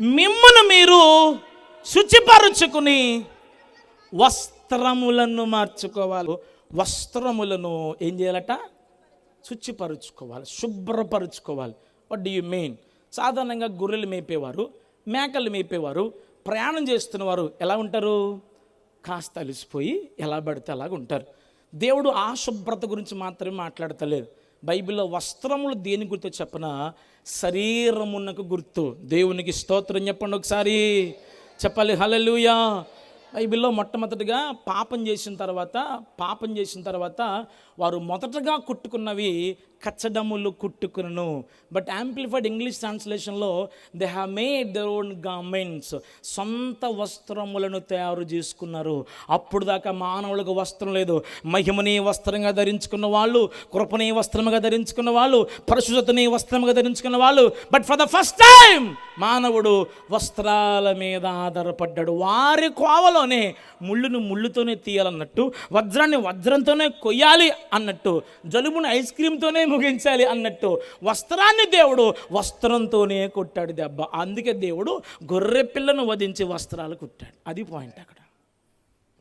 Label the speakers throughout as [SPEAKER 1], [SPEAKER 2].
[SPEAKER 1] మిమ్మను మీరు శుచిపరుచుకుని వస్త్రములను మార్చుకోవాలి. వస్త్రములను ఏం చేయాలట? శుచిపరుచుకోవాలి శుభ్రపరుచుకోవాలి. వాట్ డి యు మెయిన్ సాధారణంగా గొర్రెలు మేపేవారు మేకలు మేపేవారు ప్రయాణం చేస్తున్నవారు ఎలా ఉంటారు? కాస్త అలిసిపోయి ఎలా పడితే అలాగ ఉంటారు దేవుడు ఆ శుభ్రత గురించి మాత్రమే మాట్లాడతలేదు. బైబిల్లో వస్త్రములు దేని గుర్తు చెప్పన? శరీరమునకు గుర్తు. దేవునికి స్తోత్రం చెప్పండి ఒకసారి. చెప్పాలి హలలుయా బైబిల్లో మొట్టమొదటిగా పాపం చేసిన తర్వాత పాపం చేసిన తర్వాత వారు మొదటగా కుట్టుకున్నవి కచ్చడములు కుట్టుకును. But amplified English ట్రాన్స్లేషన్లో they have made their own garments సొంత వస్త్రములను తయారు చేసుకున్నారు. అప్పుడు దాకా మానవులకు వస్త్రం లేదు. మహిమని వస్త్రంగా ధరించుకున్న వాళ్ళు కృపని వస్త్రముగా ధరించుకున్న వాళ్ళు పరిశుద్ధతని వస్త్రముగా ధరించుకున్న వాళ్ళు. But for the first time మానవుడు వస్త్రాల మీద ఆధారపడ్డాడు. వారి కోవలోనే ముళ్ళును ముళ్ళుతోనే తీయాలన్నట్టు వజ్రాన్ని వజ్రంతోనే కొయ్యాలి అన్నట్టు జలుబుని ఐస్ క్రీమ్తోనే ముగించాలి అన్నట్టు వస్త్రాన్ని దేవుడు వస్త్రంతోనే కొట్టాడు దెబ్బ. అందుకే దేవుడు గొర్రె పిల్లను వధించి వస్త్రాలు కుట్టాడు. అది పాయింట్ అక్కడ.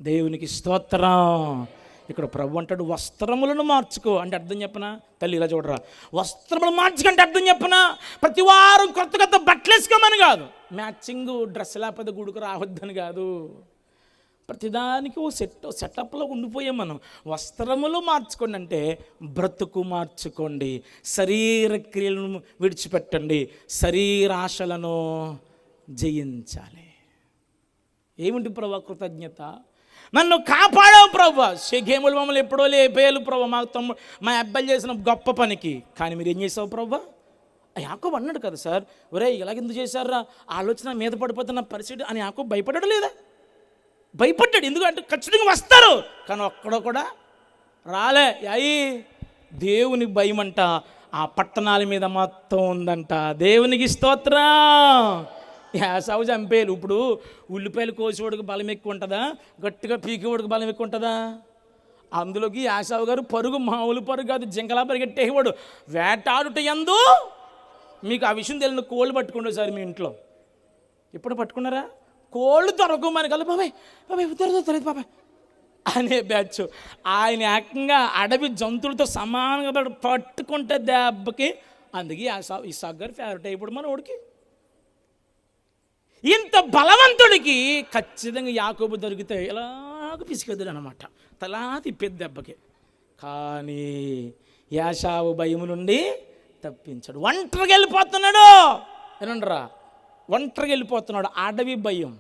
[SPEAKER 1] దేవునికి స్తోత్రం. ఇక్కడ ప్రభు అంటాడు వస్త్రములను మార్చుకో. అంటే అర్థం చెప్పనా? తల్లి ఇలా చూడరా. వస్త్రములు మార్చుకంటే అర్థం చెప్పనా? ప్రతి వారం కొత్త కొత్త బట్టలు వేసుకోమని కాదు. మ్యాచింగ్ డ్రెస్ లేకపోతే గుడికి రావద్దని కాదు. ప్రతిదానికి ఓ సెట్ సెటప్లో ఉండిపోయాం మనం. వస్త్రములు మార్చుకోండి అంటే బ్రతుకు మార్చుకోండి. శరీర క్రియలను విడిచిపెట్టండి. శరీరాశలను జయించాలి. ఏమిటి ప్రభా కృతజ్ఞత? నన్ను కాపాడావు ప్రభా. షేగేములు మమ్మల్ని ఎప్పుడో లేపేయాలి ప్రభా. మా తమ్ముడు మా అబ్బాయి చేసిన గొప్ప పనికి. కానీ మీరు ఏం చేసావు ప్రభా? యాకోబు అన్నాడు కదా సార్ ఒరే ఇలాగెందుకు చేశారా ఆలోచన మీద పడిపోతున్న పరిస్థితి అని యాకోబు భయపడడం లేదా? భయపడ్డాడు. ఎందుకంటే ఖచ్చితంగా వస్తారు. కానీ ఒక్కడో కూడా రాలే. అయ్యి దేవుని భయం అంట ఆ పట్టణాల మీద మొత్తం ఉందంట. దేవునికి స్తోత్రం. యాసావు చంపేలు. ఇప్పుడు ఉల్లిపాయలు కోసేవాడికి బలం ఎక్కువ ఉంటుందా? గట్టిగా పీకేవాడికి బలం ఎక్కువ ఉంటుందా? అందులోకి యాసావు గారు పరుగు మామూలు పరుగు కాదు జింకలా పరిగెట్టేవాడు. వేటాడుట ఎందు మీకు ఆ విషయం తెలియని కోళ్ళు పట్టుకుండే సార్ మీ ఇంట్లో. ఇప్పుడు పట్టుకున్నారా? కోళ్ళు దొరకమని కల బాబాయ్ బాబాయ్ ఉద్దరు దొరకదు బాబాయ్ అనే బ్యాచ్. ఆయన ఏకంగా అడవి జంతువులతో సమానంగా పట్టుకుంటే దెబ్బకి అందుకే ఆ ఈ సగ్గర్ ఫేవరెట్ అయిపోడు మన ఓడికి ఇంత బలవంతుడికి ఖచ్చితంగా యాకోబు దొరికితే ఎలాగ పిసికెద్దుడు అనమాట తలా తిప్పేది దెబ్బకి. కానీ యాషావు భయము నుండి తప్పించాడు. ఒంటరికి వెళ్ళిపోతున్నాడు. ఏనండరా ఒంటరిగా వెళ్ళిపోతున్నాడు. అడవి భయం.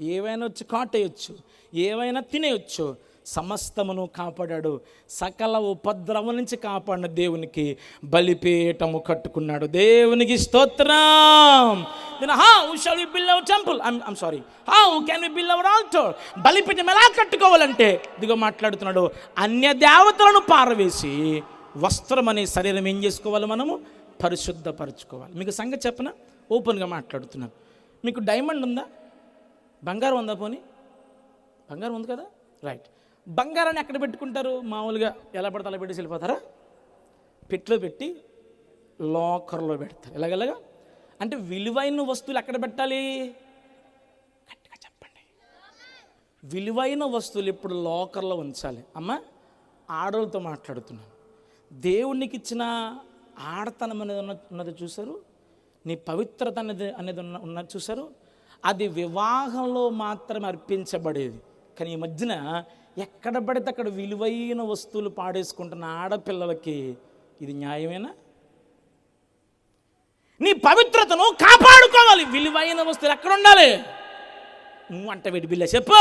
[SPEAKER 1] ఏవైనా వచ్చి కాటేయచ్చు. ఏవైనా తినేయచ్చు. సమస్తమును కాపాడాడు. సకల ఉపద్రవం నుంచి కాపాడిన దేవునికి బలిపీఠము కట్టుకున్నాడు. దేవునికి స్తోత్రం. How shall we build our temple I'm sorry how can we build our altar బలిపీఠం ఎలా కట్టుకోవాలంటే? ఇదిగో మాట్లాడుతున్నాడు. అన్య దేవతలను పారవేసి వస్త్రం అనే శరీరం ఏం చేసుకోవాలి మనము? పరిశుద్ధపరచుకోవాలి. మీకు సంగతి చెప్పనా? ఓపెన్గా మాట్లాడుతున్నాను. మీకు డైమండ్ ఉందా? బంగారం ఉందా పోనీ? బంగారం ఉంది కదా? రైట్. బంగారాన్ని ఎక్కడ పెట్టుకుంటారు? మామూలుగా ఎలా పడితే అలా పెట్టి వెళ్ళిపోతారా? పెట్టులో పెట్టి లాకర్లో పెడతారు. ఎలాగెలాగా అంటే విలువైన వస్తువులు ఎక్కడ పెట్టాలి? గట్టిగా చెప్పండి. విలువైన వస్తువులు ఇప్పుడు లాకర్లో ఉంచాలి? అమ్మ ఆడవాళ్ళతో మాట్లాడుతున్నాను. దేవునికి ఇచ్చిన ఆడతనం అనేది ఉన్న ఉన్నది చూసారు నీ పవిత్రత అనేది అనేది ఉన్న ఉన్న చూసారు అది వివాహంలో మాత్రమే అర్పించబడేది. కానీ ఈ మధ్యన ఎక్కడ పడితే అక్కడ విలువైన వస్తువులు పాడేసుకుంటున్న ఆడపిల్లలకి ఇది న్యాయమేనా? నీ పవిత్రతను కాపాడుకోవాలి. విలువైన వస్తువులు ఎక్కడ ఉండాలి? నువ్వు అంట వీడి బిల్ల చెప్పు.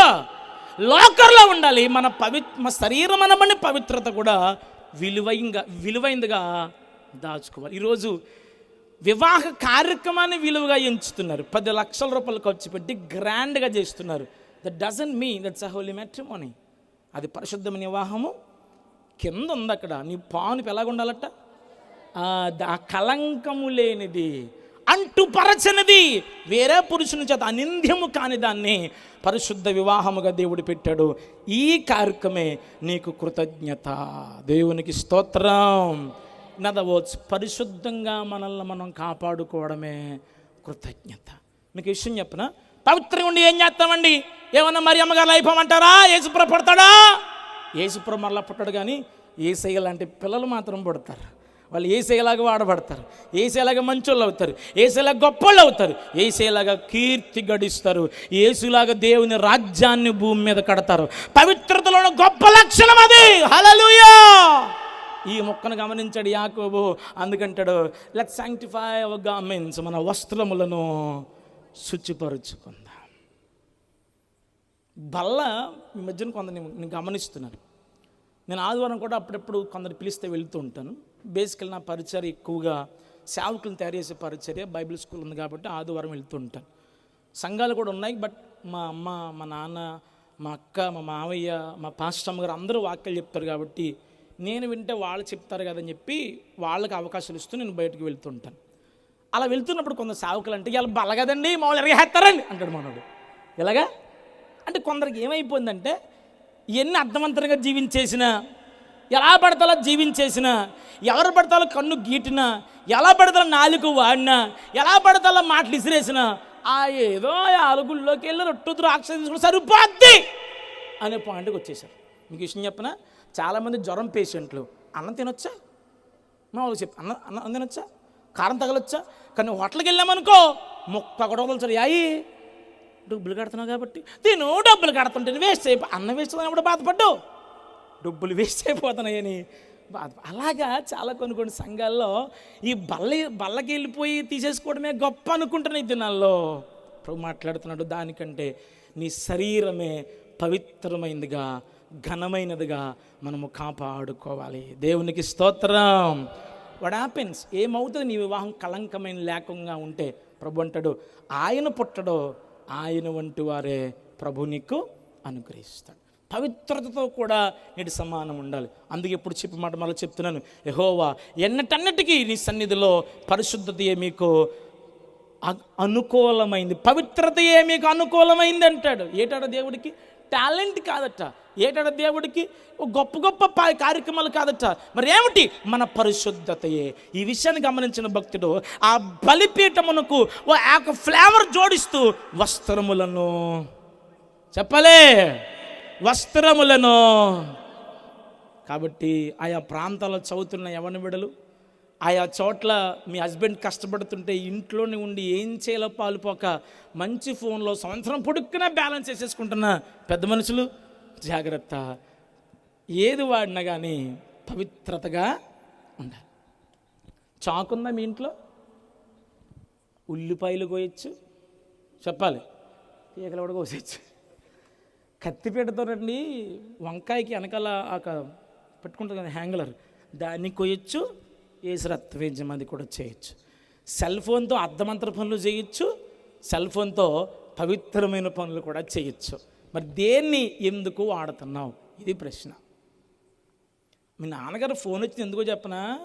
[SPEAKER 1] లాకర్లో ఉండాలి. మన పవి మన శరీరం అనబడిన పవిత్రత కూడా విలువైంగా విలువైందిగా దాచుకోవాలి. ఈరోజు వివాహ కార్యక్రమాన్ని విలువగా ఎంచుతున్నారు. పది లక్షల రూపాయలు ఖర్చు పెట్టి గ్రాండ్గా చేస్తున్నారు. That doesn't mean that's a holy matrimony అది పరిశుద్ధమైన వివాహము. కింద ఉంది అక్కడ. నీ పానుపు ఎలాగుండాలట ఆ, కలంకము లేనిది అంటుపరచనిది వేరే పురుషుని చేత అనింద్యము కాని దాన్ని పరిశుద్ధ వివాహముగా దేవుడు పెట్టాడు. ఈ కార్యక్రమే నీకు కృతజ్ఞత. దేవునికి స్తోత్రం. నదవచ్చు పరిశుద్ధంగా మనల్ని మనం కాపాడుకోవడమే కృతజ్ఞత. మీకు విషయం చెప్పిన? పవిత్రంగా ఉండి ఏం చేస్తామండి? ఏమన్నా మరి అమ్మగారు అయిపోమంటారా? ఏసుప్ర పడతాడా? ఏసుప్ర మరలా పుట్టాడు కానీ ఏసయ్య లాంటి పిల్లలు మాత్రం పుడతారు. వాళ్ళు ఏసేలాగా వాడబడతారు. ఏసేలాగా మంచోళ్ళు అవుతారు. ఏసేలాగా గొప్పళ్ళు అవుతారు. ఏసేలాగా కీర్తి గడిస్తారు. ఏసులాగా దేవుని రాజ్యాన్ని భూమి మీద కడతారు. పవిత్రతలో ఉన్న గొప్ప లక్షణం అది. హలలుయా ఈ మొక్కను గమనించాడు యాకోబు. అందుకంటాడు లెట్ సాంక్టిఫై అవర్ గార్మెంట్స్ మన వస్త్రములను శుచిపరుచుకుందాం. బల్ల ఈ మధ్యన కొందరు నేను గమనిస్తున్నాను. నేను ఆదివారం కూడా అప్పుడప్పుడు కొందరు పిలిస్తే వెళ్తూ ఉంటాను. బేసికల్ నా పరిచర్ ఎక్కువగా సేవకులను తయారు చేసే పరిచర్య బైబిల్ స్కూల్ ఉంది కాబట్టి ఆదివారం వెళ్తూ ఉంటాను. సంఘాలు కూడా ఉన్నాయి బట్ మా అమ్మ మా నాన్న మా అక్క మా మావయ్య మా పాస్టమ్మ గారు అందరూ వాక్యాలు చెప్తారు కాబట్టి నేను వింటే వాళ్ళు చెప్తారు కదని చెప్పి వాళ్ళకి అవకాశాలు ఇస్తూ నేను బయటకు వెళ్తుంటాను. అలా వెళ్తున్నప్పుడు కొంత సావుకులు అంటే ఇలా బలగదండి మామూలు ఎరగేస్తారండి అంటాడు మనోడు. ఎలాగా? అంటే కొందరికి ఏమైపోయిందంటే ఎన్ని అర్థవంతంగా జీవించేసినా ఎలా పడతాలో జీవించేసినా ఎవరు పడతాలో కన్ను గీటినా ఎలా పడతాలో నాలుగు వాడినా ఎలా పడతాలో మాటలు ఇసిరేసినా ఆ ఏదో ఆలుగుల్లోకి వెళ్ళి రొట్టు ద్రాక్ష తీసుకుని సరిపోద్ది అనే పాయింట్కి వచ్చేసారు మీకు విషయం చెప్పిన? చాలామంది జ్వరం పేషెంట్లు. అన్నం తినొచ్చా? మా వాళ్ళు చెప్పి అన్న అన్నం తినొచ్చా? కారం తగలొచ్చా? కానీ హోటల్కి వెళ్ళామనుకో మొక్క కూడా వదలచారు యాయి డబ్బులు కడుతున్నావు కాబట్టి. తిను డబ్బులు కడుతుంటే వేస్ట్ అయిపో అన్నం వేస్ట్ అయినప్పుడు బాధపడ్డు. డబ్బులు వేస్ట్ అయిపోతున్నాయని బాధ అలాగా చాలా కొన్ని కొన్ని సంఘాల్లో ఈ బల్ల బల్లకి వెళ్ళిపోయి తీసేసుకోవడమే గొప్ప అనుకుంటున్నాయి దినాల్లో. ప్రభు మాట్లాడుతున్నాడు దానికంటే నీ శరీరమే పవిత్రమైందిగా ఘనమైనదిగా మనము కాపాడుకోవాలి. దేవునికి స్తోత్రం. వాట్ హ్యాపెన్స్ ఏమవుతుంది? నీ వివాహం కళంకమైన లేకుండా ఉంటే ప్రభు అంటాడు ఆయన పుట్టడో ఆయన వంటి వారే ప్రభు నీకు అనుగ్రహిస్తాడు. పవిత్రతతో కూడా నేటి సమానం ఉండాలి. అందుకే ఇప్పుడు చెప్పి మాట మళ్ళీ చెప్తున్నాను. యహోవా ఎన్నటన్నిటికీ నీ సన్నిధిలో పరిశుద్ధతయే మీకు అనుకూలమైంది. పవిత్రతయే మీకు అనుకూలమైంది అంటాడు. ఏటాడో దేవుడికి? టాలెంట్ కాదట. ఏటాడ దేవుడికి ఓ గొప్ప గొప్ప కార్యక్రమాలు కాదట. మరి ఏమిటి మన పరిశుద్ధతయే. ఈ విషయాన్ని గమనించిన భక్తుడు ఆ బలిపీఠమునకు ఓ ఒక ఫ్లేవర్ జోడిస్తూ వస్త్రములను చెప్పలే. వస్త్రములను. కాబట్టి ఆయా ప్రాంతాల్లో చదువుతున్న యవన విడలు? ఆయా చోట్ల మీ హస్బెండ్ కష్టపడుతుంటే ఇంట్లోనే ఉండి ఏం చేయాలో పాలుపోక మంచి ఫోన్లో సంవత్సరం పొడుక్కున బ్యాలెన్స్ వేసేసుకుంటున్న పెద్ద మనుషులు జాగ్రత్త. ఏది వాడినా కానీ పవిత్రతగా ఉండాలి. చాకుందా మీ ఇంట్లో? ఉల్లిపాయలు కోయచ్చు. చెప్పాలి. ఈగలు కూడా కోసేయచ్చు. కత్తిపీటతోనండి వంకాయకి వెనకాల ఒక పెట్టుకుంటుంది కదా హ్యాంగలర్. దాన్ని కొయ్యొచ్చు వేసి వేద్యం అది కూడా చేయొచ్చు. సెల్ ఫోన్తో అర్ధమంతర పనులు చేయొచ్చు సెల్ ఫోన్తో పవిత్రమైన పనులు కూడా చేయొచ్చు. మరి దేన్ని ఎందుకు వాడుతున్నావు? ఇది ప్రశ్న. మీ నాన్నగారు ఫోన్ వచ్చింది ఎందుకో చెప్పనా?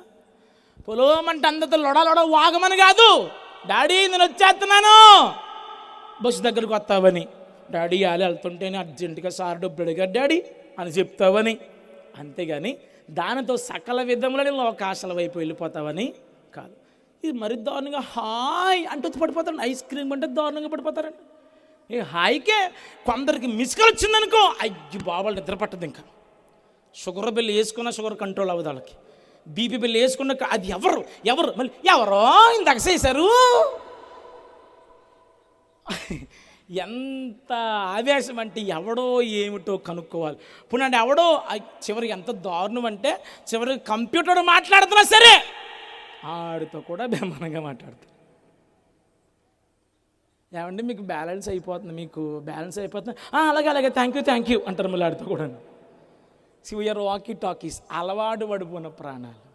[SPEAKER 1] పొలమంటే అందరితో లొడ లొడ వాగమని కాదు. డాడీ నేను వచ్చేస్తున్నాను. బస్సు దగ్గరకు వస్తావని. డాడీ వాళ్ళు వెళ్తుంటేనే అర్జెంటుగా సార్ డబ్బులు అడిగారు డాడీ అని చెప్తావని. అంతేగాని దానితో సకల విధములని లోకాశల వైపు వెళ్ళిపోతావని కాదు. ఇది మరి దారుణంగా హాయ్ అంటూ పడిపోతాడు ఐస్ క్రీమ్ అంటే దారుణంగా పడిపోతారండి. ఏ హాయికే కొందరికి మిస్కల్ వచ్చిందనుకో అయ్యి బాబాలు నిద్ర పట్టదు ఇంకా. షుగర్ బిల్ వేసుకున్న షుగర్ కంట్రోల్ అవ్వదు వాళ్ళకి. బీపీ బిల్ వేసుకున్న అది ఎవరు? ఎవరు? మళ్ళీ ఎవరో ఇంత చేశారు? ఎంత ఆవేశం అంటే ఎవడో ఏమిటో కనుక్కోవాలి. ఇప్పుడు అంటే ఎవడో చివరికి ఎంత దారుణం అంటే చివరికి కంప్యూటర్ మాట్లాడుతున్నా సరే ఆడితో కూడా బెమ్మనంగా మాట్లాడుతుంది ఏమంటే మీకు బ్యాలెన్స్ అయిపోతుంది మీకు బ్యాలెన్స్ అయిపోతుంది. అలాగే అలాగే థ్యాంక్ యూ థ్యాంక్ యూ అంటారు మళ్ళీ కూడా సి వీఆర్ వాకీ టాకీస్ అలవాటు పడిపోయిన ప్రాణాలు.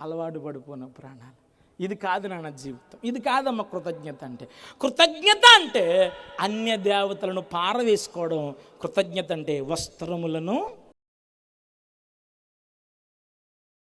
[SPEAKER 1] అలవాటు పడిపోయిన ప్రాణాలు. ఇది కాదు నాన్న జీవితం. ఇది కాదమ్మ కృతజ్ఞత అంటే. కృతజ్ఞత అంటే అన్య దేవతలను పారవేసుకోవడం. కృతజ్ఞత అంటే వస్త్రములను